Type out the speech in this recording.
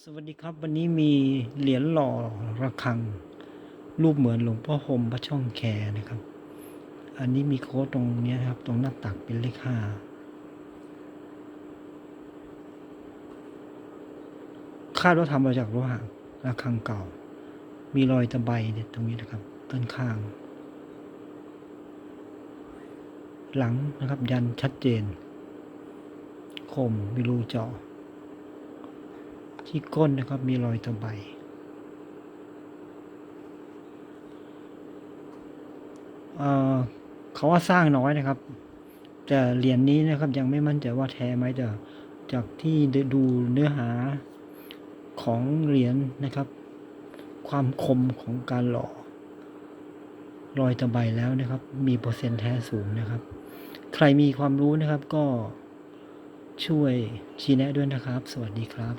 สวัสดีครับวันนี้มีเหรียญหล่อระฆัง รูปเหมือนหลวงพ่อหมพระช่องแคนะครับ อันนี้มีโค้ดตรงนี้ครับ ตรงหน้าตักเป็นเลขห้าคาดว่าทำมาจากโลหะระฆังเก่า มีรอยตะไบเนี่ยตรงนี้นะครับด้านข้าง หลังนะครับยันชัดเจน คมมีรูเจาะ ที่ก้นนะครับมีรอยตะไบเเขาว่าสร้างน้อยนะครับ แต่เหรียญนี้นะครับยังไม่มั่นใจว่าแท้ไหมแต่จากที่ดูเนื้อหาของเหรียญนะครับ ความคมของการหล่อรอยตะไบแล้วนะครับ มีเปอร์เซ็นต์แท้สูงนะครับ ใครมีความรู้นะครับก็ช่วยชี้แนะด้วยนะครับ สวัสดีครับ